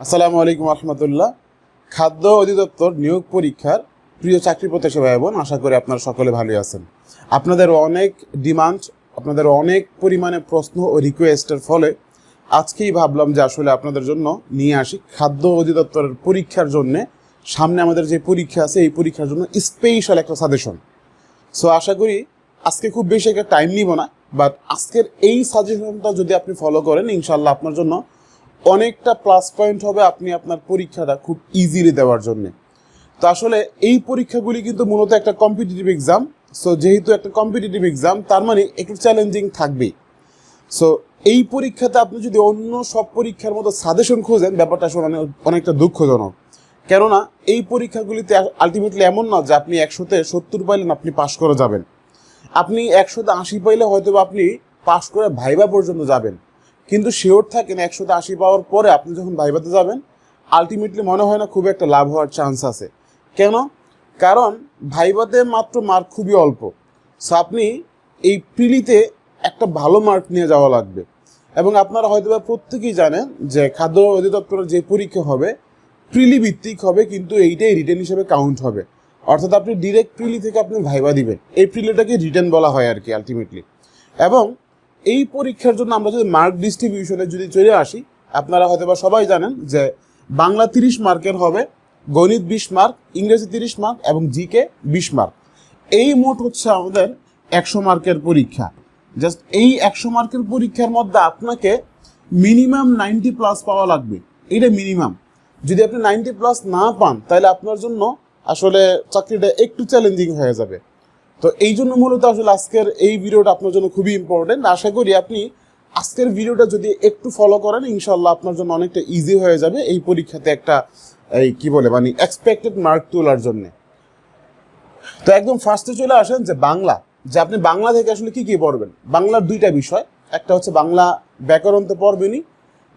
আসসালামু আলাইকুম রহমতুল্লাহ। খাদ্য অধিদপ্তর নিয়োগ পরীক্ষার প্রিয় চাকরি প্রত্যাশী ভাই বোন, আশা করি আপনারা সকলে ভালোই আছেন। আপনাদের অনেক ডিমান্ড, আপনাদের অনেক পরিমাণে প্রশ্ন ও রিকোয়েস্টের ফলে আজকেই ভাবলাম যে আসলে আপনাদের জন্য নিয়ে আসি খাদ্য অধিদপ্তরের পরীক্ষার জন্যে। সামনে আমাদের যে পরীক্ষা আছে, এই পরীক্ষার জন্য স্পেশাল একটা সাজেশন সো আশা করি আজকে খুব বেশি একটা টাইম নিব না বাট আজকের এই সাজেশনটা যদি আপনি ফলো করেন ইনশাল্লাহ আপনার জন্য অনেকটা প্লাস পয়েন্ট হবে আপনি আপনার পরীক্ষাটা খুব ইজিলি দেওয়ার জন্য। তো আসলে এই পরীক্ষাগুলি কিন্তু মূলত একটা কম্পিটিটিভ এক্সাম সো যেহেতু একটা কম্পিটিটিভ এক্সাম তার মানে একটু চ্যালেঞ্জিং থাকবেই। সো এই পরীক্ষাতে আপনি যদি অন্য সব পরীক্ষার মতো সাজেশন খোঁজেন, ব্যাপারটা আসলে অনেক, অনেকটা দুঃখজনক। কেননা এই পরীক্ষাগুলিতে আলটিমেটলি এমন না যে আপনি একশোতে সত্তর পাইলেন, আপনি পাশ করে যাবেন। আপনি একশোতে আশি পাইলে হয়তো আপনি পাশ করে ভাইবা পর্যন্ত যাবেন। কিন্তু শিওর থাকেন একশোতে আশি পাওয়ার পরে আপনি যখন ভাইবাতে যাবেন আলটিমেটলি মনে হয় না খুব একটা লাভ হওয়ার চান্স আছে। কেন? কারণ ভাইবাতে মাত্র মার্ক খুবই অল্প। সো আপনি এই প্রিলিতে একটা ভালো মার্ক নিয়ে যাওয়া লাগবে। এবং আপনারা হয়তো বা প্রত্যেকেই জানেন যে খাদ্য অধিদপ্তরের যে পরীক্ষা হবে প্রিলি ভিত্তিক হবে, কিন্তু এইটাই রিটার্ন হিসেবে কাউন্ট হবে। অর্থাৎ আপনি ডিরেক্ট প্রিলি থেকে আপনি ভাইবা দিবেন। এই প্রিলিটাকে রিটার্ন বলা হয় আর কি আলটিমেটলি এবং এই পরীক্ষার জন্য আমরা যদি মার্ক ডিস্ট্রিবিউশনে যদি চলে আসি, আপনারা হয়তো বা সবাই জানেন যে বাংলা তিরিশ মার্কের হবে, গণিত বিশ মার্ক, ইংরেজি তিরিশ মার্ক এবং জিকে বিশ মার্ক। এই মোট হচ্ছে আমাদের একশো মার্কের পরীক্ষা। জাস্ট এই একশো মার্কের পরীক্ষার মধ্যে আপনাকে মিনিমাম নাইনটি প্লাস পাওয়া লাগবে। এটা মিনিমাম যদি আপনি নাইনটি প্লাস না পান, তাহলে আপনার জন্য আসলে চাকরিটা একটু চ্যালেঞ্জিং হয়ে যাবে। তো এই জন্য মূলত আসলে আজকের এই ভিডিওটা আপনার জন্য খুবই ইম্পর্টেন্ট আশা করি আপনি আজকের ভিডিওটা যদি একটু ফলো করেন ইনশাল্লাহ আপনার জন্য অনেকটা ইজি হয়ে যাবে এই পরীক্ষাতে একটা, এই কি বলে মানে এক্সপেক্টেড মার্ক তোলার জন্য। তো একদম ফার্স্টে চলে আসেন যে বাংলা, যে আপনি বাংলা থেকে আসলে কি কি পড়বেন? বাংলার দুইটা বিষয়, একটা হচ্ছে বাংলা ব্যাকরণ তো পড়বেনই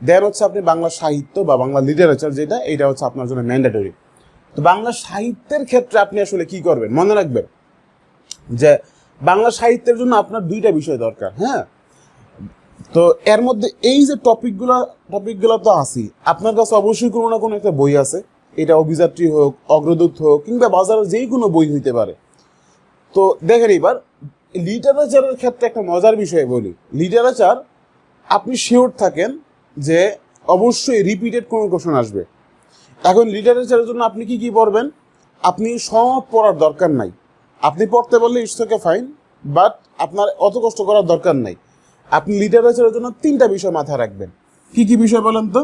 দেন হচ্ছে আপনি বাংলা সাহিত্য বা বাংলা লিটারেচার যেটা এটা হচ্ছে আপনার জন্য ম্যান্ডেটরি তো বাংলা সাহিত্যের ক্ষেত্রে আপনি আসলে কি করবেন? মনে রাখবেন যে বাংলা সাহিত্যের জন্য আপনার দুইটা বিষয় দরকার হ্যাঁ? তো এর মধ্যে এই যে টপিকগুলো টপিকগুলো তো আসি আপনার কাছে অবশ্যই কোনো না কোনো একটা বই আছে। এটা অভিযাত্রী হোক, অগ্রদূত হোক, কিংবা বাজারে যেই কোনো বই হইতে পারে। তো দেখেন এবার লিটারেচারের ক্ষেত্রে একটা মজার বিষয় বলি। লিটারেচার আপনি শিওর থাকেন যে অবশ্যই রিপিটেড কোনো কোশ্চেন আসবে। এখন লিটারেচারের জন্য আপনি কি কি পড়বেন? আপনি সব পড়ার দরকার নাই। আপনি পড়তে বললে ইটস ফাইন, বাট আপনার অত কষ্ট করার দরকার নাই। আপনি লিটারেচারের জন্য তিনটা বিষয় মাথায় রাখবেন। কি কি বিষয় বলেন তো?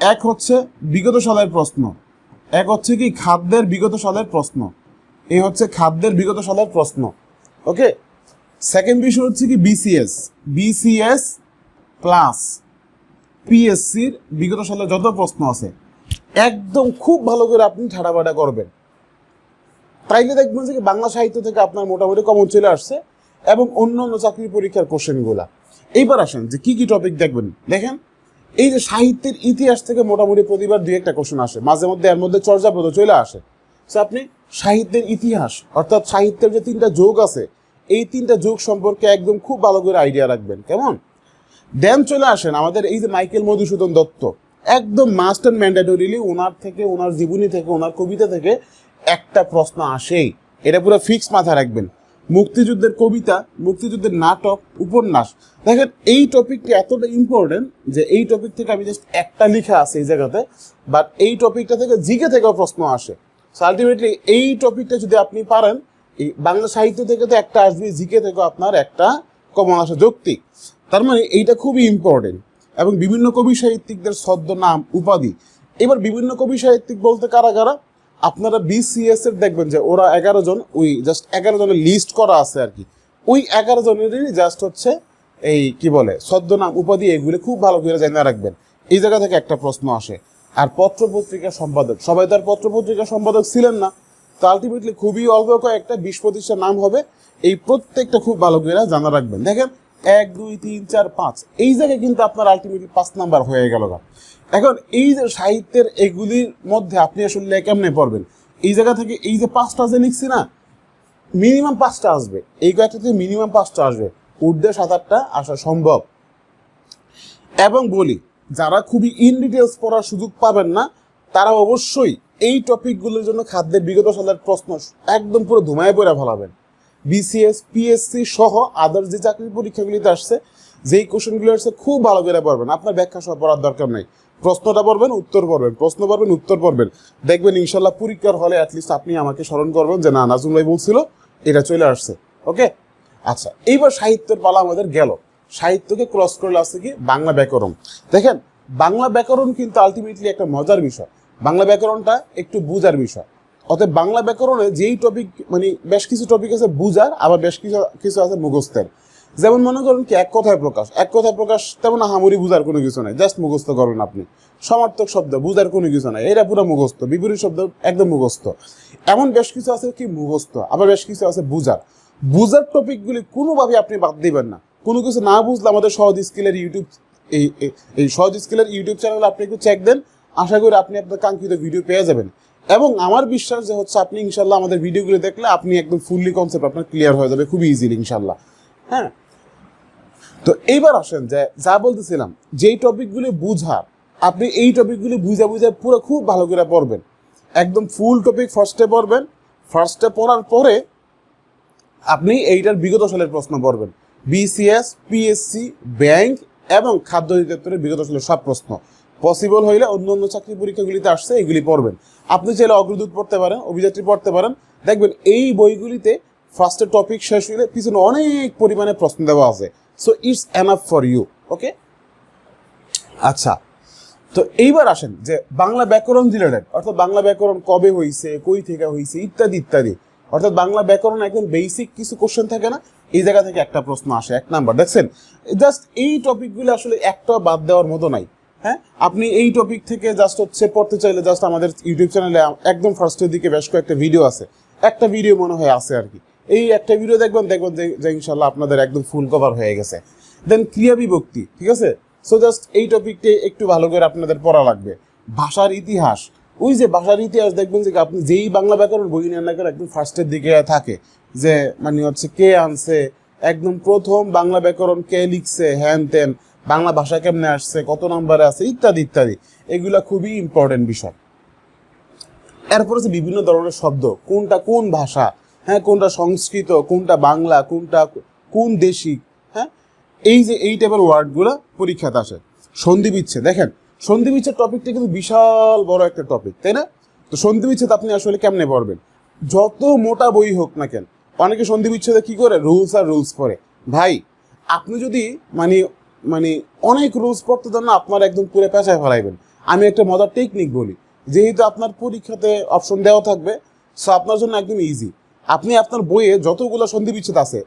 এক হচ্ছে বিগত সালের প্রশ্ন। এক হচ্ছে কি খাদ্যের বিগত সালের প্রশ্ন। এই হচ্ছে খাদ্যের বিগত সালের প্রশ্ন। ওকে? সেকেন্ড বিষয় হচ্ছে কি বিসিএস বিসিএস প্লাস পিএসসির বিগত সালের যত প্রশ্ন আছে, একদম খুব ভালো করে আপনি ঠাড়াবাড়া করবেন। তাইলে দেখবেন যে বাংলা সাহিত্য থেকে আপনার মোটামুটি কমন চলে আসছে এবং অন্য অন্য চাকরি পরীক্ষার কোশ্চেনগুলা এইবার আসেন যে কি কি টপিক দেখবেন? দেখেন, এই যে সাহিত্যের ইতিহাস থেকে মোটামুটি প্রতিবার দুই একটা কোশ্চেন আসে। মাঝে মধ্যে এর মধ্যে চর্যাপদ চলে আসে। সো আপনি সাহিত্যের ইতিহাস, অর্থাৎ সাহিত্যের যে তিনটা যোগ আছে, এই তিনটা যোগ সম্পর্কে একদম খুব ভালো করে আইডিয়া রাখবেন। কেমন? দেন চলে আসেন আমাদের এই যে মাইকেল মধুসূদন দত্ত। একদম মাস্ট অ্যান্ড ম্যান্ডেটরিলি ওনার থেকে, ওনার জীবনী থেকে, ওনার কবিতা থেকে একটা প্রশ্ন আসেই। এটা পুরো ফিক্স মাথায় রাখবেন। মুক্তিযুদ্ধের কবিতা, মুক্তিযুদ্ধের নাটক, উপন্যাস। দেখেন, এই টপিকটি এতটা ইম্পর্টেন্ট যে এই টপিক থেকে আমি জাস্ট একটা লিখা আছে এই জায়গাতে বাট এই টপিকটা থেকে জিকে থেকেও প্রশ্ন আসে। আলটিমেটলি এই টপিকটা যদি আপনি পারেন, এই বাংলা সাহিত্য থেকে তো একটা আসবে জিকে থেকেও আপনার একটা কমন আসা যৌক্তিক তার মানে এইটা খুবই ইম্পর্টেন্ট এবং বিভিন্ন কবি সাহিত্যিকদের ছদ্ম নাম উপাধি। এবার বিভিন্ন কবি সাহিত্যিক বলতে কারা কারা? আপনারা বিসিএস এর দেখবেন যে ওরা এগারো জন, ওই জাস্ট এগারো জনের লিস্ট করা আছে আর কি। ওই এগারো জনেরই জাস্ট হচ্ছে এই কি বলে, ছদ্মনাম উপাধি, এগুলো খুব ভালো করে জানা রাখবেন। এই জায়গা থেকে একটা প্রশ্ন আসে। আর পত্র পত্রিকা সম্পাদক, সবাই তার পত্র পত্রিকা সম্পাদক ছিলেন না। তো আলটিমেটলি খুবই অল্প কয়েকটা বিশ পঁচিশটা নাম হবে। এই প্রত্যেকটা খুব ভালো করে জানা রাখবেন। দেখেন, এক, দুই, তিন, চার, পাঁচ। এই জায়গায় কিন্তু আপনার আলটিমেটলি পাঁচ নাম্বার হয়ে গেল। এখন এই যে সাহিত্যের এগুলির মধ্যে আপনি আসলে কেমনে পড়বেন? এই জায়গা থেকে এই যে পাঁচটা যে লিখছি না মিনিমাম পাঁচটা আসবে। এই কয়েকটা থেকে মিনিমাম পাঁচটা আসবে। ঊর্ধ্বে সাত আটটা আসা সম্ভব। এবং বলি, যারা খুবই ইন ডিটেলস পড়ার সুযোগ পাবেন না, তারা অবশ্যই এই টপিকগুলোর জন্য খাদ্যের বিগত সালের প্রশ্ন একদম পুরো ধুমায় পড়ে ফেলাবেন। বিসিএস পিএসসি সহ আদার্স যে চাকরির পরীক্ষাগুলিতে আসছে, যেই কোশ্চেনগুলো আসছে, খুব ভালো করে পড়বেন। আপনার ব্যাখ্যা সহ পড়ার দরকার নেই। প্রশ্নটা পড়বেন, উত্তর পড়বেন, প্রশ্ন পড়বেন, উত্তর পড়বেন। দেখবেন ইনশাল্লাহ পরীক্ষার হলে অ্যাটলিস্ট আপনি আমাকে স্মরণ করবেন যে না নাজুম ভাই বলছিল, এটা চলে আসছে ওকে আচ্ছা এইবার সাহিত্যের পালা আমাদের গেল। সাহিত্যকে ক্রস করলে আসছে কি? বাংলা ব্যাকরণ। দেখেন, বাংলা ব্যাকরণ কিন্তু আলটিমেটলি একটা মজার বিষয়। বাংলা ব্যাকরণটা একটু বুঝার বিষয়। অতএব বাংলা ব্যাকরণে যেই টপিক মানে বেশ কিছু টপিক আছে বুঝার আবার বেশ কিছু কিছু আছে মুখস্থের। যেমন মনে করেন কি, এক কথায় প্রকাশ। এক কথায় প্রকাশ তেমন হামুরি বুঝার কোনো কিছু নাই। জাস্ট মুখস্থ করবেন আপনি। সমার্থক শব্দ, বুঝার কোনো কিছু নাই। এটা পুরো মুখস্থ। বিপরীত শব্দ একদম মুখস্থ। এমন বেশ কিছু আছে কি মুখস্থ, আবার বেশ কিছু আছে বুঝার। বুঝার টপিকগুলি কোনোভাবে আপনি বাদ দিবেন না। কোনো কিছু না বুঝলে আমাদের সহজ স্কিলের ইউটিউব, এই- এই সহজ স্কিলের ইউটিউব চ্যানেলে আপনি একটু চেক দেন। আশা করি আপনি আপনার কাঙ্ক্ষিত ভিডিও পেয়ে যাবেন। এবং আমার বিশ্বাস যে হচ্ছে আপনি ইনশাল্লাহ আমাদের ভিডিওগুলো দেখলে আপনি একদম ফুললি কনসেপ্ট আপনার ক্লিয়ার হয়ে যাবে খুবই ইজিলি ইনশাল্লাহ হ্যাঁ? তো এইবার আসেন যে যা বলতেছিলাম, যেই টপিকগুলি বুঝার, আপনি এই টপিকগুলি বুঝা বুঝা পুরো খুব ভালো করে পড়বেন। একদম ফুল টপিক ফার্স্টে পড়বেন। ফার্স্টে পড়ার পরে আপনি এইটার বিগত সালের প্রশ্ন পড়বেন। বিসিএস পিএসসি ব্যাংক এবং খাদ্য অধিদপ্তরের বিগত সালের সব প্রশ্ন। পসিবল হইলে অন্য অন্য চাকরি পরীক্ষাগুলিতে আসছে, এগুলি পড়বেন। আপনি চাইলে অগ্রদূত পড়তে পারেন, অভিযাত্রী পড়তে পারেন। দেখবেন এই বইগুলিতে ফার্স্টের টপিক শেষ হইলে পিছনে অনেক পরিমাণে প্রশ্ন দেওয়া আছে। So it's enough for you okay আচ্ছা তো এইবার আসেন যে বাংলা ব্যাকরণ রিলেটেড অর্থাৎ বাংলা ব্যাকরণ কবে হয়েছে কই থেকে হয়েছে ইত্যাদি ইত্যাদি। অর্থাৎ বাংলা ব্যাকরণ একদম বেসিক কিছু কোশ্চেন থাকে না, এই জায়গা থেকে একটা প্রশ্ন আসে, এক নাম্বার। দেখছেন জাস্ট এই টপিকগুলো আসলে একটা বাদ দেওয়ার মতো নাই হ্যাঁ? আপনি এই টপিক থেকে জাস্ট হচ্ছে পড়তে চাইলে জাস্ট আমাদের ইউটিউব চ্যানেলে একদম ফার্স্টের দিকে বেশ কয়েকটা ভিডিও আছে। একটা ভিডিও মনে হয় আছে আর কি। এই একটা ভিডিও দেখবেন দেখবেন যে ইনশাল্লাহ আপনাদের একদম ফুল কভার হয়ে গেছে। দেন ক্রিয়া বিভক্তি, ঠিক আছে? সো জাস্ট এই টপিকটি একটু ভালো করে আপনাদের পড়া লাগবে। ভাষার ইতিহাস, ওই যে ভাষার ইতিহাস দেখবেন যে আপনি যেই বাংলা ব্যাকরণ বই নেন না একদম ফার্স্টের দিকে থাকে। যে মানে হচ্ছে কে আনছে, একদম প্রথম বাংলা ব্যাকরণ কে লিখছে, হ্যান তেন বাংলা ভাষা কেমনে আসছে, কত নম্বরে আছে, ইত্যাদি ইত্যাদি। এগুলা খুবই ইম্পর্টেন্ট বিষয়। এরপর হচ্ছে বিভিন্ন ধরনের শব্দ, কোনটা কোন ভাষা হ্যাঁ কোনটা সংস্কৃত, কোনটা বাংলা, কোনটা কোন দেশি হ্যাঁ? এই যে, এই টাইপের ওয়ার্ডগুলো পরীক্ষাতে আসে। সন্ধি বিচ্ছেদ, দেখেন, সন্ধি বিচ্ছেদ টপিকটা কিন্তু বিশাল বড় একটা টপিক তাই না? তো সন্ধি বিচ্ছেদ আপনি আসলে কেমনে পড়বেন? যত মোটা বই হোক না কেন, অনেকে সন্ধি বিচ্ছেদে কি করে? রুলস আর রুলস পড়ে। ভাই, আপনি যদি মানে মানে অনেক রুলস পড়তে দেন না, আপনার একদম পুরো পেঁচায় ফেলাইবেন। আমি একটা মজার টেকনিক বলি, যেহেতু আপনার পরীক্ষাতে অপশন দেওয়া থাকবে সো আপনার জন্য একদম ইজি আপনি আপনার বইয়ে যতগুলো সন্ধি বিচ্ছেদ আছে,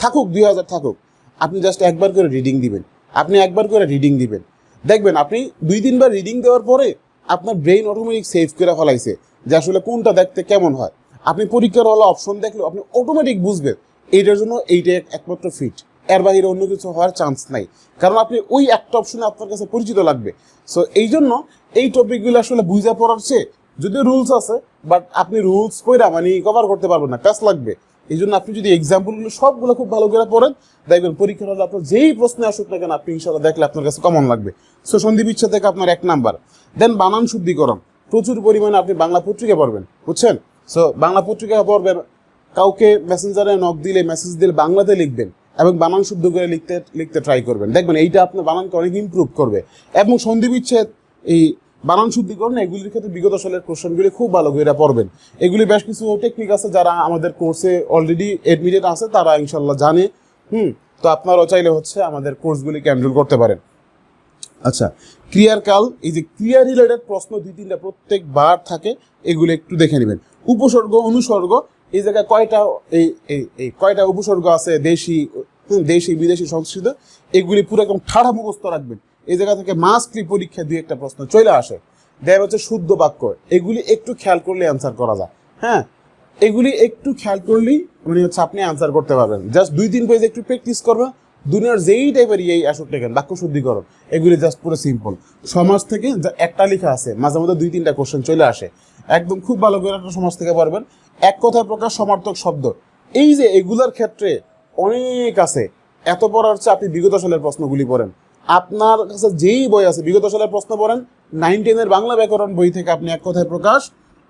থাকুক, দুই হাজার থাকুক, আপনি জাস্ট একবার করে রিডিং দিবেন। আপনি একবার করে রিডিং দিবেন। দেখবেন, আপনি দুই তিনবার রিডিং দেওয়ার পরে আপনার ব্রেইন অটোমেটিক সেভ করে ফেলাইছে যে আসলে কোনটা দেখতে কেমন হয়। আপনি পরীক্ষার হলো অপশন দেখলে আপনি অটোমেটিক বুঝবেন, এইটার জন্য এইটা একমাত্র ফিট এর বাইরে অন্য কিছু হওয়ার চান্স নাই। কারণ আপনি ওই একটা অপশনে আপনার কাছে পরিচিত লাগবে। সো এই জন্য এই টপিকগুলো আসলে বুঝা পড়ার চেয়ে যদিও রুলস আছে বাট আপনি রুলস কইরা মানে কভার করতে পারবেন না প্যাস লাগবে। এই জন্য আপনি যদি এক্সাম্পলগুলো সবগুলো খুব ভালো করে পড়েন, দেখবেন পরীক্ষার হলে আপনার যেই প্রশ্নে আসুক না কেন, আপনি ইনশাল্লাহ দেখলে আপনার কাছে কমন লাগবে। সো সন্ধি বিচ্ছেদ থেকে আপনার এক নাম্বার দেন বানান শুদ্ধিকরণ। প্রচুর পরিমাণে আপনি বাংলা পত্রিকা পড়বেন, বুঝছেন? সো বাংলা পত্রিকা পড়বেন, কাউকে মেসেঞ্জারে নক দিলে মেসেজ দিলে বাংলাতে লিখবেন, এবং বানান শুদ্ধ করে লিখতে লিখতে ট্রাই করবেন। দেখবেন এইটা আপনার বানানকে অনেক ইমপ্রুভ করবে। এবং সন্ধি বিচ্ছেদ এই বানান শুদ্ধিকরণ, এগুলির ক্ষেত্রে বিগত সালের কোশ্চেনগুলি খুব ভালো করে পড়বেন। এগুলি বেশ কিছু টেকনিক আছে যারা আমাদের কোর্সে অলরেডি এডমিটেড আছে, তারা ইনশাল্লাহ জানে। হুম, তো আপনারাও চাইলে হচ্ছে আমাদের কোর্সগুলিকে এনরোল করতে পারেন। আচ্ছা ক্রিয়ার কাল, এই যে ক্রিয়া রিলেটেড প্রশ্ন দুই, তিনটা প্রত্যেকবার থাকে, এগুলো একটু দেখে নেবেন। উপসর্গ, অনুসর্গ, এই জায়গায় কয়টা, এই এই কয়টা উপসর্গ আছে, দেশি দেশি, বিদেশি সংস্কৃত এগুলি পুরো একদম ঠাড়া মুখস্থ রাখবেন। এই জায়গা থেকে মাস্টলি পরীক্ষা দুই একটা প্রশ্ন চলে আসে। দেয় হচ্ছে শুদ্ধ বাক্য। এগুলি একটু খেয়াল করলে অ্যান্সার করা যায়। হ্যাঁ? এগুলি একটু খেয়াল করলেই মানে হচ্ছে আপনি আনসার করতে পারবেন। জাস্ট দুই তিন পেজ একটু প্র্যাকটিস করবেন দুনিয়ার যেই টাইপের এই আসুক দেখেন বাক্য শুদ্ধিকরণ, এগুলি জাস্ট পুরো সিম্পল সমাজ থেকে যা একটা লেখা আছে, মাঝে মধ্যে দুই তিনটা কোশ্চেন চলে আসে। একদম খুব ভালো করে একটা সমাজ থেকে পারবেন এক কথায় প্রকাশ সমার্থক শব্দ। এই যে এগুলার ক্ষেত্রে অনেক আছে। এত পড়ার চেয়ে আপনি বিগত সালের প্রশ্নগুলি পড়েন। আপনার কাছে যেই বই আছে, বিগত সালের প্রশ্ন পড়েন নাইন টেনের বাংলা ব্যাকরণ বই থেকে আপনি এক কথায় প্রকাশ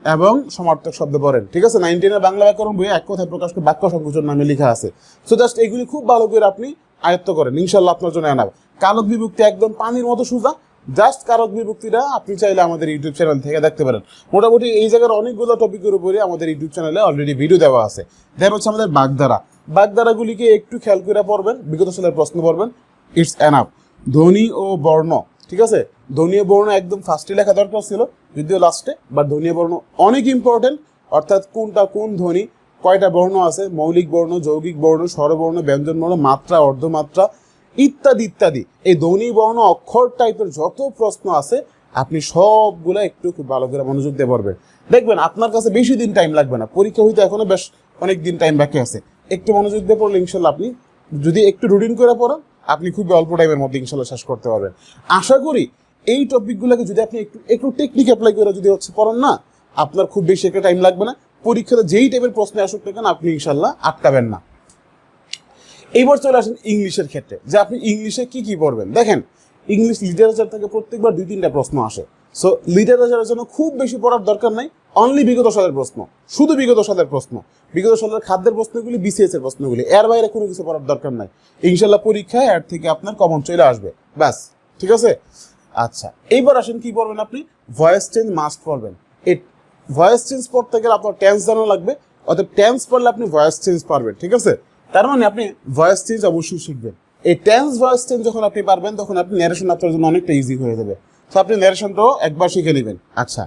এবং সমার্থক শব্দ পড়েন, ঠিক আছে? নাইন টেনের বাংলা ব্যাকরণ বই এক কথায় প্রকাশ বাক্য সংকোচন নামে লেখা আছে। সো জাস্ট এগুলি খুব ভালো করে আপনি আয়ত্ত করেন ইনশাল্লাহ আপনার জন্য আনাব কালক বিভক্তি একদম পানির মতো সোজা জাস্ট কারক বিভক্তিটা আপনি চাইলে আমাদের ইউটিউব চ্যানেল থেকে দেখতে পারেন। মোটামুটি এই জায়গার অনেকগুলো টপিকের উপরে আমাদের ইউটিউব চ্যানেলে অলরেডি ভিডিও দেওয়া আছে। দেন হচ্ছে আমাদের বাগধারা। বাগধারাগুলিকে একটু খেয়াল করে পড়বেন, বিগত সালের প্রশ্ন পড়বেন ইটস এনাফ ধ্বনি ও বর্ণ, ঠিক আছে? ধ্বনি বর্ণ একদম ফার্স্টে লেখা দরকার ছিল, যদিও লাস্টে বা ধ্বনি বর্ণ অনেক ইম্পর্টেন্ট অর্থাৎ কোনটা কোন ধ্বনি কয়টা বর্ণ আছে? মৌলিক বর্ণ, যৌগিক বর্ণ, স্বরবর্ণ, ব্যঞ্জন বর্ণ, মাত্রা, অর্ধমাত্রা, ইত্যাদি ইত্যাদি। এই ধ্বনি বর্ণ অক্ষর টাইপের যত প্রশ্ন আছে, আপনি সবগুলো একটু খুব ভালো করে মনোযোগ দিয়ে পড়বেন। দেখবেন, আপনার কাছে বেশি দিন টাইম লাগবে না। পরীক্ষা হইতে এখনও বেশ অনেক দিন টাইম বাকি আছে। একটু মনোযোগ দিয়ে পড়লে ইনশাল্লাহ আপনি যদি একটু রুটিন করে পড়েন আপনি খুবই অল্প টাইমের মধ্যে ইনশাল্লাহ শেষ করতে পারবেন। আশা করি এই টপিকগুলোকে যদি আপনি একটু একটু টেকনিক অ্যাপ্লাই করে যদি হচ্ছে পড়েন না, আপনার খুব বেশি একটা টাইম লাগবে না। পরীক্ষাতে যেই টাইপের প্রশ্নে আসুক না কেন, আপনি ইনশাল্লাহ আটকাবেন না। এইবার চলে আসেন ইংলিশের ক্ষেত্রে, যে আপনি ইংলিশে কি কি পড়বেন। দেখেন, ইংলিশ লিটারেচার থেকে প্রত্যেকবার দুই তিনটা প্রশ্ন আসে। সো লিটারেচারের জন্য খুব বেশি পড়ার দরকার নাই। অনলি বিগত সালের প্রশ্ন, শুধু বিগত সালের প্রশ্ন। বিগত সালের খাদ্যের প্রশ্নগুলি বিসিএস এর প্রশ্নগুলি, এর বাইরে কোনো কিছু পড়ার দরকার নাই। ইনশাল্লাহ পরীক্ষায় এর থেকে আপনার কমন চলে আসবে। ব্যাস, ঠিক আছে? আচ্ছা এইবার আসেন কি পড়বেন আপনি? ভয়েস চেঞ্জ মাস্ট পড়বেন। এই ভয়েস চেঞ্জ পড়তে গেলে আপনার টেন্স জানা লাগবে। অর্থাৎ টেন্স পড়লে আপনি ভয়েস চেঞ্জ পারবেন, ঠিক আছে? তার মানে আপনি ভয়েস চেঞ্জ অবশ্যই শিখবেন। এই টেন্স ভয়েস চেঞ্জ যখন আপনি পারবেন, তখন আপনি ন্যারেশন আপনার জন্য অনেকটা ইজি হয়ে যাবে। তো আপনি ন্যারেশনটাও একবার শিখে নেবেন। আচ্ছা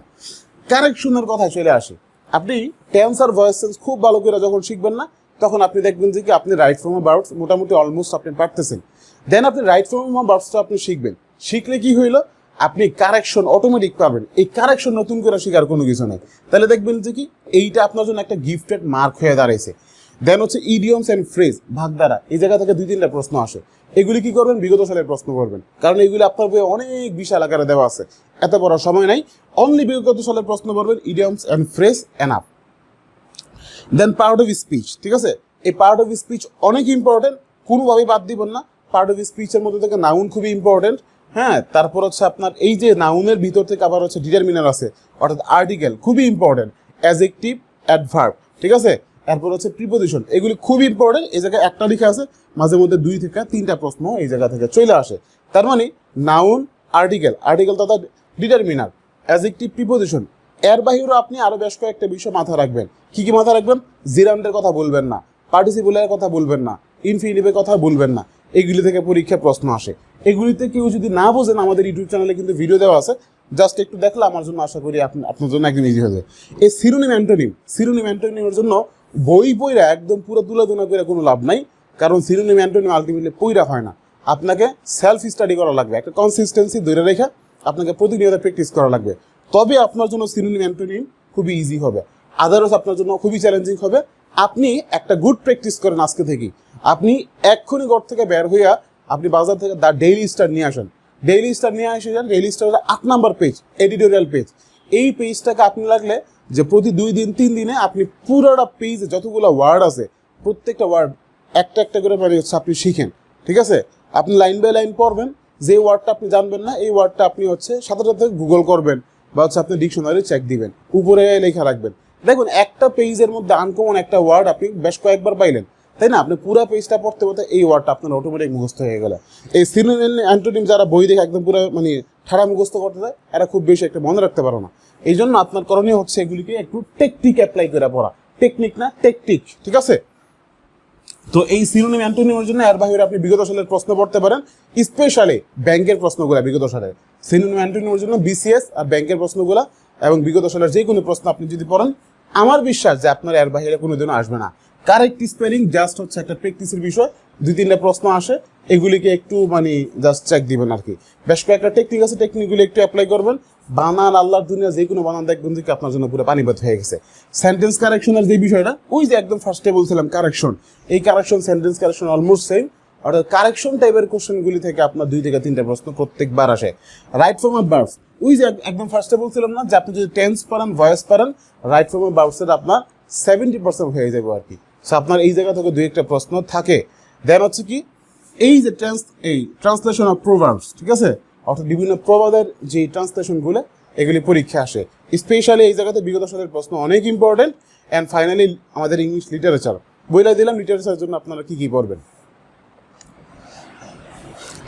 কারেকশনের কথা চলে আসে। আপনি টেন্স আর ভয়েস সেন্স খুব ভালো করে যখন শিখবেন না, তখন আপনি দেখবেন যে কি আপনি রাইট ফর্ম বার্ডস মোটামুটি অলমোস্ট আপনি পারতেছেন। দেন আপনি রাইট ফর্ম বার্ডসটা আপনি শিখবেন। শিখলে কি হইল? আপনি কারেকশন অটোমেটিক পাবেন। এই কারেকশন নতুন করে শেখার কোনো কিছু নেই। তাহলে দেখবেন যে কি, এইটা আপনার জন্য একটা গিফটেড মার্ক হয়ে দাঁড়াইছে। দেন হচ্ছে ইডিয়মস অ্যান্ড ফ্রেজ ভাগধারা, এই জায়গা থেকে দুই তিনটা প্রশ্ন আসে। এগুলি কি করবেন? বিগত সালের প্রশ্ন করবেন। কারণ এগুলি আপনার বইয়ে অনেক বিশাল আকারে দেওয়া আছে। এত বড় সময় নাই। অনলি বিগত সালের প্রশ্ন করবেন idioms and phrase enough then part of speech ঠিক আছে? এই পার্ট অফ স্পিচ অনেক ইম্পর্টেন্ট কোনোভাবেই বাদ দিবেন না। পার্ট অফ স্পিচের মধ্যে থেকে নাউন খুবই ইম্পর্টেন্ট হ্যাঁ তারপর হচ্ছে আপনার এই যে নাউনের ভিতর থেকে আবার হচ্ছে ডিটারমিনার আছে। অর্থাৎ আর্টিকেল খুবই ইম্পর্টেন্ট অ্যাজেক্টিভ অ্যাডভার্ব ঠিক আছে? এরপর হচ্ছে প্রিপোজিশন এগুলি খুব ইম্পর্টেন্ট এই জায়গায় একটা লেখা আছে, মাঝে মধ্যে দুই থেকে তিনটা প্রশ্ন এই জায়গা থেকে চলে আসে। তার মানে নাউন আর্টিকেল আর্টিকেল তথা ডিটারমিনার অ্যাজেক্টিভ প্রিপোজিশন এর বাহিরেও আপনি আরও বেশ কয়েকটা বিষয় মাথায় রাখবেন। কি কি মাথায় রাখবেন? জিরান্ডের কথা বলবেন না। পার্টিসিপুলের কথা বলবেন না। ইনফিনিটিভের কথা বলবেন না। এগুলি থেকে পরীক্ষা প্রশ্ন আসে। এগুলিতে কেউ যদি না বোঝেন, আমাদের ইউটিউব চ্যানেলে কিন্তু ভিডিও দেওয়া আছে। জাস্ট একটু দেখলে আমার জন্য আশা করি আপনি আপনার জন্য একদম ইজি হবে এই সিরোনিম অ্যান্টোনিম সিরোনিম অ্যান্টোনিমের জন্য বই বইরা একদম পুরো তুলা তুলা করে কোনো লাভ নাই, কারণ সিরোনিম অ্যান্টোনিম আলটিমেটলি পইরা হয় না। আপনাকে সেলফ স্টাডি করা লাগবে, একটা কনসিস্টেন্সি ধরে রেখে আপনাকে প্রতিনিয়ত প্র্যাকটিস করা লাগবে। তবে আপনার জন্য সিনোনিম অ্যান্টোনিম খুবই ইজি হবে। আদারস আপনার জন্য খুবই চ্যালেঞ্জিং হবে। আপনি একটা গুড প্র্যাকটিস করেন আজকে থেকেই। আপনি এক্ষুনি ঘর থেকে বের হইয়া আপনি বাজার থেকে দ্য ডেইলি স্টার নিয়ে আসেন। ডেইলি স্টার নিয়ে আসে যান ডেইলি স্টার আট নাম্বার পেজ এডিটোরিয়াল পেজ এই পেজটাকে আপনি লাগলে যে প্রতি দুই দিন, তিন দিনে আপনি পুরোটা পেজে যতগুলো ওয়ার্ড আছে, প্রত্যেকটা ওয়ার্ড একটা একটা করে মানে হচ্ছে আপনি শিখেন, ঠিক আছে? আপনি লাইন বাই লাইন পড়বেন, যে ওয়ার্ডটা আপনি জানবেন না, এই ওয়ার্ডটা আপনি হচ্ছে সাথে সাথে গুগল করবেন বা হচ্ছে আপনি ডিকশনারি চেক দিবেন, উপরে লেখা রাখবেন। দেখুন, একটা পেজের মধ্যে আনকমন একটা ওয়ার্ড আপনি বেশ কয়েকবার পাইলেন। তাই না? আপনি পুরো পেজটা পড়তে পড়তে এই ওয়ার্ডটা আপনার অটোমেটিক মুখস্থ হয়ে গেল। এই সিনোনিম অ্যান্টোনিম যারা বই দেখে একদম পুরো মানে ঠাড়া মুখস্থ করতে যায় এরা খুব বেশি একটা মনে রাখতে পারো না। এই জন্য আপনার করণীয় হচ্ছে এগুলিকে একটু টেকটিক অ্যাপ্লাই করে পড়া। টেকনিক না টেকটিক ঠিক আছে? তো এই সিনোনিম অ্যান্টোনিমের জন্য এর বাইরে আপনি বিগত সালের প্রশ্ন পড়তে পারেন। স্পেশালি ব্যাংকের প্রশ্নগুলো বিগত সালের। সিনোনিম অ্যান্টোনিমের জন্য বিসিএস আর ব্যাংকের প্রশ্নগুলো এবং বিগত সালের যে কোনো প্রশ্ন আপনি যদি পড়েন, আমার বিশ্বাস যে আপনার এর বাইরে কোনোদিনও আসবে না। কারেক্ট স্পেলিং জাস্ট হচ্ছে একটা প্র্যাকটিসের বিষয়, দুই তিনটা প্রশ্ন আসে, এগুলিকে একটু মানে জাস্ট চেক দিবেন আর কি বেশ কয়েকটা টেকনিক আছে টেকনিকগুলি একটু অ্যাপ্লাই করবেন। বানান আল্লাহর দুনিয়া যে কোনো বানান দেখবেন যে আপনার জন্য পুরো পানিবাদ হয়ে গেছে। সেন্টেন্স কারেকশনের যে বিষয়টা, ওই যে একদম ফার্স্টে বলছিলাম কারেকশন এই correction sentence correction almost same অর্থাৎ কারেকশন টাইপের কোশ্চেনগুলি থেকে আপনার দুই থেকে তিনটা প্রশ্ন প্রত্যেকবার আসে। রাইট ফর্ম অফ বার্বস ওই যে এক- একদম ফার্স্টে বলছিলাম না, যে আপনি যদি টেন্স পারেন ভয়েস পারেন রাইট ফর্ম অফ বার্বসের আপনার সেভেন্টি পার্সেন্ট হয়ে যাবে আর কি আপনার এই জায়গা থেকে দুই একটা প্রশ্ন থাকে। দেন হচ্ছে কি, এই যে ট্রান্স এই ট্রান্সলেশন অফ প্রোভার্বস ঠিক আছে? অর্থাৎ বিভিন্ন প্রবাদের যে ট্রান্সলেশনগুলো এগুলি পরীক্ষা আসে। স্পেশালি এই জায়গাতে বিগত সালের প্রশ্ন অনেক ইম্পর্টেন্ট অ্যান্ড ফাইনালি আমাদের ইংলিশ লিটারেচার বইলা দিলাম লিটারেচারের জন্য আপনারা কি কি পড়বেন?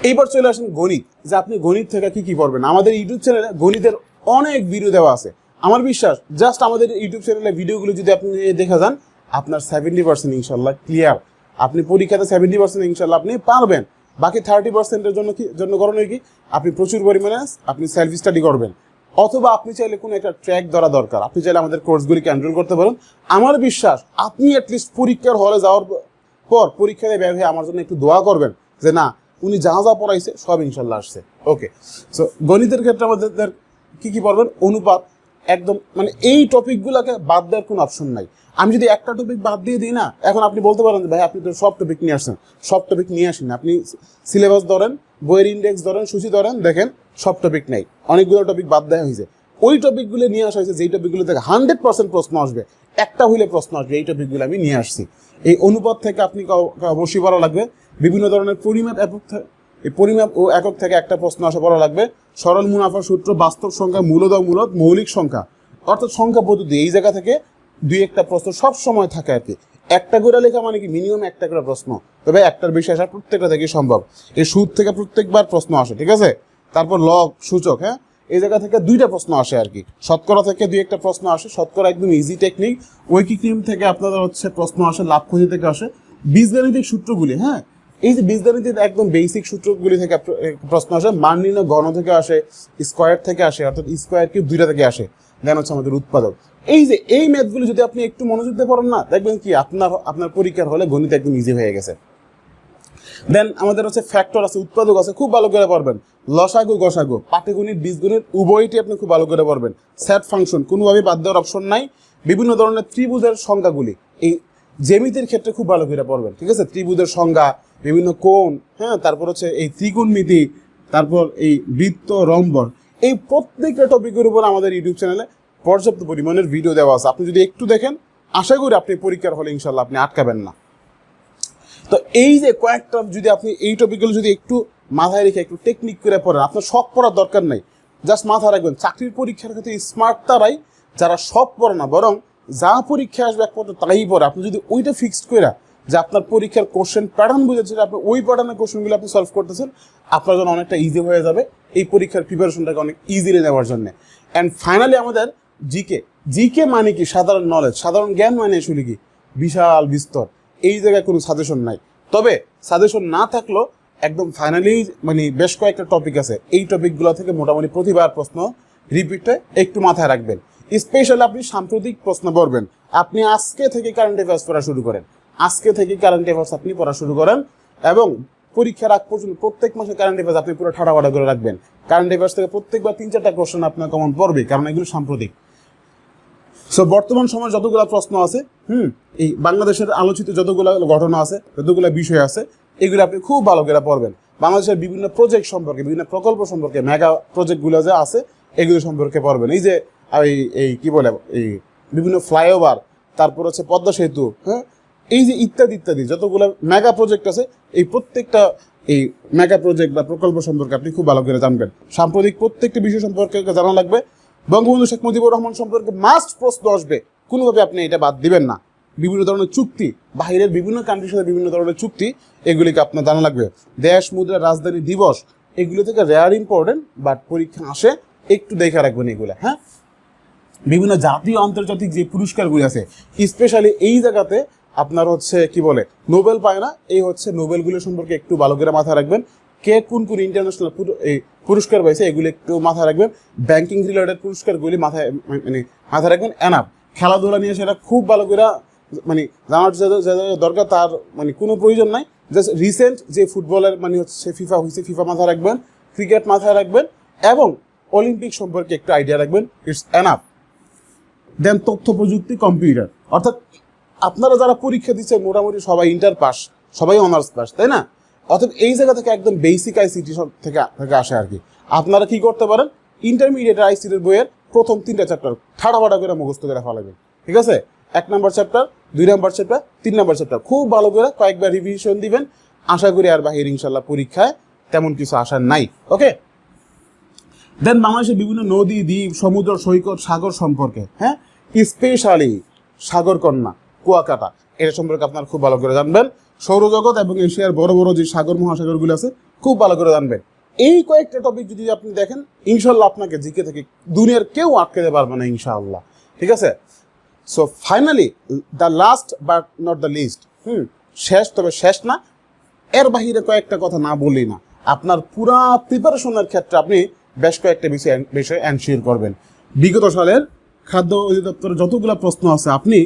এইবার চলে আসেন গণিত। যে আপনি গণিত থেকে কি কি পড়বেন? আমাদের ইউটিউব চ্যানেলে গণিতের অনেক ভিডিও দেওয়া আছে। আমার বিশ্বাস জাস্ট আমাদের ইউটিউব চ্যানেলে ভিডিওগুলো যদি আপনি দেখে যান আপনার সেভেন্টি পার্সেন্ট ইনশাল্লাহ ক্লিয়ার আপনি পরীক্ষাতে সেভেন্টি পার্সেন্ট ইনশাল্লাহ আপনি পারবেন। বাকি থার্টি পার্সেন্টের জন্য কি, জন্য করণীয় কি? আপনি প্রচুর পরিমাণে আপনি সেলফ স্টাডি করবেন। অথবা আপনি চাইলে কোনো একটা ট্র্যাক ধরা দরকার। আপনি চাইলে আমাদের কোর্সগুলিকে এনরোল করতে পারেন। আমার বিশ্বাস, আপনি অ্যাটলিস্ট পরীক্ষার হলে যাওয়ার পর পরীক্ষাতে বের হয়ে আমার জন্য একটু দোয়া করবেন যে না, উনি যা যা পড়াইছে সব ইনশাল্লাহ আসছে। ওকে সো গণিতের ক্ষেত্রে আমাদের কি কি পড়বেন? অনুপাত একদম মানে এই টপিকগুলোকে বাদ দেওয়ার কোনো অপশন নাই। আমি যদি একটা টপিক বাদ দিয়ে দিই না, এখন আপনি বলতে পারেন ভাই, আপনি তো সব টপিক নিয়ে আসছেন। সব টপিক নিয়ে আসেন আপনি সিলেবাস ধরেন, বইয়ের ইন্ডেক্স ধরেন, সূচি ধরেন, দেখেন, সব টপিক নেই। অনেকগুলো টপিক বাদ দেওয়া হয়েছে। ওই টপিকগুলো নিয়ে আসা হয়েছে, যেই টপিকগুলো থেকে হান্ড্রেড পার্সেন্ট প্রশ্ন আসবে, একটা হইলে প্রশ্ন আসবে, এই টপিকগুলো আমি নিয়ে আসছি। এই অনুপাত থেকে আপনি অবশ্যই পড়া লাগবে। বিভিন্ন ধরনের পরিমাপ এই পরিমাপ ও একক থেকে একটা প্রশ্ন আসা পড়া লাগবে। সরল মুনাফা সূত্র বাস্তব সংখ্যা মূলত মৌলিক সংখ্যা। অর্থাৎ সংখ্যা পদ্ধতি এই জায়গা থেকে দুই একটা প্রশ্ন সব সময় থাকে আর কি। একটা করে লেখা মানে কি? মিনিমাম একটা করে প্রশ্ন। তবে একটার বেশি আসা প্রত্যেকটা থেকে সম্ভব। এই সুদ থেকে প্রত্যেকবার প্রশ্ন আসে, ঠিক আছে? তারপর লগ, সূচক হ্যাঁ? এই জায়গা থেকে দুইটা প্রশ্ন আসে আর কি। শতকরা থেকে দুই একটা প্রশ্ন আসে। শতকরা একদম ইজি টেকনিক ঐকিক নিয়ম থেকে আপনাদের হচ্ছে প্রশ্ন আসে, লাভ খুঁজি থেকে আসে। বীজগাণিতিক সূত্রগুলি হ্যাঁ? এই যে বীজগাণিতিক একদম বেসিক সূত্রগুলি থেকে প্র- প্রশ্ন আসে মান নির্ণয় গণ থেকে আসে স্কোয়ার থেকে আসে, অর্থাৎ স্কোয়ার কিউব দুইটা থেকে আসে দেন হচ্ছে আমাদের উৎপাদক। এই যে, এই ম্যাথগুলো যদি আপনি একটু মনোযোগ দিয়ে পড়েন না, দেখবেন কি আপনার আপনার পরীক্ষার হলে গণিত একদম ইজি হয়ে গেছে। দেন আমাদের হচ্ছে ফ্যাক্টর আছে, উৎপাদক আছে, খুব ভালো করে পারবেন লসাগু, গসাগু, পাটিগণিত, বীজগণিত, উভয়টি আপনি খুব ভালো করে পারবেন স্যাট ফাংশন কোনোভাবেই বাদ দেওয়ার অপশন নাই। বিভিন্ন ধরনের ত্রিভুজের সংজ্ঞাগুলি, এই জেমিতির ক্ষেত্রে খুব ভালো করে পড়বেন, ঠিক আছে? ত্রিভুজের সংজ্ঞা বিভিন্ন কোণ হ্যাঁ তারপর হচ্ছে এই ত্রিকোণমিতি, তারপর এই বৃত্ত রম্বর, এই প্রত্যেকটা টপিকের উপর আমাদের ইউটিউব চ্যানেলে পর্যাপ্ত পরিমাণের ভিডিও দেওয়া আছে। আপনি যদি একটু দেখেন, আশা করি আপনি পরীক্ষার হলে ইনশাল্লাহ আপনি আটকাবেন না। তো এই যে কয়েকটা, যদি আপনি এই টপিকগুলো যদি একটু মাথায় রেখে একটু টেকনিক করে পড়েন, আপনার সব পড়ার দরকার নেই। জাস্ট মাথায় রাখবেন, চাকরির পরীক্ষার ক্ষেত্রে স্মার্ট তারাই, যারা সব পড়ে না, বরং যা পরীক্ষা আসবে একমাত্র তাই পড়ে। আপনি যদি ওইটা ফিক্সড করে যে আপনার পরীক্ষার কোশ্চেন প্যাটার্ন বুঝেছে আপনি ওই প্যাটার্নের কোশ্চেনগুলো আপনি সলভ করতেছেন, আপনার জন্য অনেকটা ইজি হয়ে যাবে এই পরীক্ষার প্রিপারেশনটাকে অনেক ইজিলি নেওয়ার জন্য। অ্যান্ড ফাইনালি আমাদের জিকে জিকে মানে কি? সাধারণ নলেজ সাধারণ জ্ঞান মানে আসলে কি? বিশাল বিস্তর। এই জায়গায় কোনো সাজেশন নাই। তবে সাজেশন না থাকলেও একদম ফাইনালি মানে বেশ কয়েকটা টপিক আছে। এই টপিকগুলো থেকে মোটামুটি প্রতিবার প্রশ্ন রিপিট একটু মাথায় রাখবেন। স্পেশালি আপনি সাম্প্রতিক প্রশ্ন পড়বেন। আপনি আজকে থেকে কারেন্ট অ্যাফেয়ার্স পড়া শুরু করেন। আজকে থেকে কারেন্ট অ্যাফেয়ার্স আপনি পড়া শুরু করেন এবং পরীক্ষার আগ পর্যন্ত প্রত্যেক মাসে কারেন্ট অ্যাফেয়ার্স আপনি পুরো ঠাড়াবাড়া করে রাখবেন। কারেন্ট অ্যাফেয়ার্স থেকে প্রত্যেকবার তিন, চারটা কোশ্চেন আপনার কমন পড়বে, কারণ এগুলো সাম্প্রতিক। সো বর্তমান সময়ে যতগুলো প্রশ্ন আছে, হুম, এই বাংলাদেশের আলোচিত যতগুলো ঘটনা আছে, যতগুলো বিষয় আছে, এগুলো আপনি খুব ভালো করে পড়বেন। বাংলাদেশের বিভিন্ন প্রজেক্ট সম্পর্কে, বিভিন্ন প্রকল্প সম্পর্কে মেগা প্রজেক্টগুলো যে আছে, এগুলো সম্পর্কে পড়বেন। এই যে, এই এই কি বলে, এই বিভিন্ন ফ্লাইওভার তারপর হচ্ছে পদ্মা সেতু হ্যাঁ এই যে ইত্যাদি ইত্যাদি, যতগুলো মেগা প্রজেক্ট আছে, এই প্রত্যেকটা এই মেগা প্রজেক্ট বা প্রকল্প সম্পর্কে আপনি খুব ভালো করে জানবেন। সাম্প্রতিক প্রত্যেকটা বিষয় সম্পর্কে জানা লাগবে। বঙ্গবন্ধু শেখ মুজিবুর রহমান সম্পর্কে মাস্ট প্রশ্ন আসবে। কোনোভাবে আপনি এটা বাদ দিবেন না। বিভিন্ন ধরনের চুক্তি বাইরের বিভিন্ন কান্ট্রির সাথে বিভিন্ন ধরনের চুক্তি, এগুলিকে আপনার জানা লাগবে। দেশ মুদ্রা রাজধানী দিবস, এগুলো থেকে রেয়ার ইম্পর্টেন্ট বাট পরীক্ষা আসে, একটু দেখে রাখবেন এগুলো হ্যাঁ? বিভিন্ন জাতীয় আন্তর্জাতিক যে পুরস্কারগুলি আছে স্পেশালি এই জায়গাতে আপনার হচ্ছে কি বলে, নোবেল পায় না। এই হচ্ছে নোবেলগুলো সম্পর্কে একটু ভালো করে মাথায় রাখবেন। কে কোন কোন ইন্টারন্যাশনাল পুরস্কার পাইছে, এগুলো একটু মাথায় রাখবেন। ব্যাংকিং রিলেটেড পুরস্কারগুলি মাথায় মানে মাথায় রাখবেন। এনাফ খেলাধুলা নিয়ে সেটা খুব ভালো করে মানে জানার দরকার, তার মানে কোনো প্রয়োজন নাই। জাস্ট রিসেন্ট যে ফুটবলের মানে হচ্ছে ফিফা হয়েছে ফিফা মাথায় রাখবেন। ক্রিকেট মাথায় রাখবেন। এবং অলিম্পিক সম্পর্কে একটু আইডিয়া রাখবেন। ইটস এনাফ দেন তথ্য প্রযুক্তি কম্পিউটার অর্থাৎ আপনারা যারা পরীক্ষা দিচ্ছে মোটামুটি সবাই ইন্টার পাস সবাই অনার্স পাস তাই না? অর্থাৎ এই জায়গা থেকে একদম বেসিক আইসিটি থেকে থেকে আসে আর কি। আপনারা কি করতে পারেন? ইন্টারমিডিয়েট আইসিটির বইয়ের প্রথম তিনটা চ্যাপ্টার ঠাড়া করে মুখস্থ করে ফেলাবেন ঠিক আছে? এক নম্বর চ্যাপ্টার দুই নাম্বার চ্যাপ্টার তিন নাম্বার চ্যাপ্টার খুব ভালো করে কয়েকবার রিভিশন দিবেন। আশা করি আর বাহির ইনশাল্লাহ পরীক্ষায় তেমন কিছু আশা নাই। ওকে? দেন বাংলাদেশের বিভিন্ন নদী, দ্বীপ, সমুদ্র, সৈকত, সাগর সম্পর্কে হ্যাঁ? স্পেশালি সাগরকন্যা কুয়াকাটা। এটা সম্পর্কে আপনারা খুব ভালো করে জানবেন। সৌরজগৎ এবং এশিয়ার বড় বড় যে সাগর, মহাসাগরগুলো আছে, খুব ভালো করে জানবেন। এই কয়েকটা টপিক যদি আপনি দেখেন ইনশাল্লাহ আপনাকে জিকে থেকে দুনিয়ার কেউ আটকাতে পারবে না, ইনশাআল্লাহ। ঠিক আছে? So finally the last but not the least হুম, শেষ, তবে শেষ না, এর বাহিরে কয়েকটা কথা না বলি না। আপনার পুরা প্রিপারেশনের ক্ষেত্রে আপনি বেশ কয়েকটা বিষয়, বিষয়ে অ্যানসিওর করবেন। বিগত সালের খাদ্য অধিদপ্তরের যতগুলো প্রশ্ন আছে, আপনি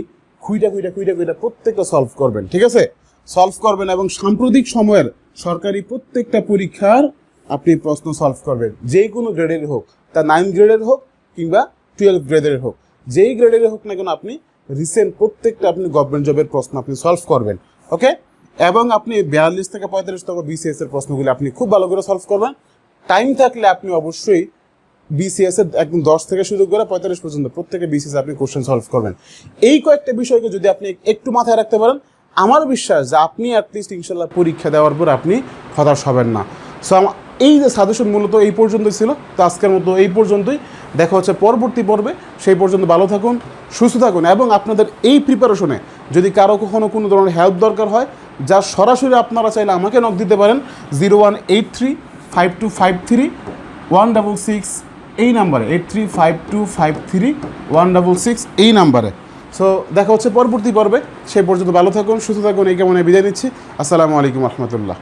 খুইটা খুইটা খুইটা খুইটা প্রত্যেকটা সলভ করবেন, ঠিক আছে? সলভ করবেন এবং সাম্প্রতিক সময়ের সরকারি প্রত্যেকটা পরীক্ষার আপনি প্রশ্ন সলভ করবেন। যে কোনো গ্রেডের হোক, তা নাইন গ্রেডের হোক কিংবা টুয়েলভ গ্রেডের হোক, যেই গ্রেডের হোক না কেন আপনি রিসেন্ট প্রত্যেকটা আপনি গভর্নমেন্ট জবের প্রশ্ন আপনি সলভ করবেন ওকে এবং আপনি বিয়াল্লিশ থেকে পঁয়তাল্লিশ টাকা বিসিএস এর প্রশ্নগুলি আপনি খুব ভালো করে সলভ করবেন। টাইম থাকলে আপনি অবশ্যই বিসিএস এর একদম দশ থেকে শুরু করে পঁয়তাল্লিশ পর্যন্ত প্রত্যেকে বিসিএস আপনি কোশ্চেন সলভ করবেন। এই কয়েকটা বিষয়কে যদি আপনি একটু মাথায় রাখতে পারেন, আমার বিশ্বাস যে আপনি অ্যাটলিস্ট ইনশাল্লাহ পরীক্ষা দেওয়ার পর আপনি হতাশ হবেন না। সো এই যে সাজেশন মূলত এই পর্যন্তই ছিল। তো আজকের মতো এই পর্যন্তই। দেখা হচ্ছে পরবর্তী পর্বে। সেই পর্যন্ত ভালো থাকুন, সুস্থ থাকুন এবং আপনাদের এই প্রিপারেশনে যদি কারও কখনো কোনো ধরনের হেল্প দরকার হয়, যা সরাসরি আপনারা চাইলে আমাকে নক দিতে পারেন zero one eight three five two five three one double six এই নাম্বারে eight three five two five three one double six এই নাম্বারে। সো দেখা হচ্ছে পরবর্তী পর্বে। সেই পর্যন্ত ভালো থাকুন, সুস্থ থাকুন, এই কেমন বিদায় নিচ্ছি। আসসালামু আলাইকুম রহমতুল্লাহ।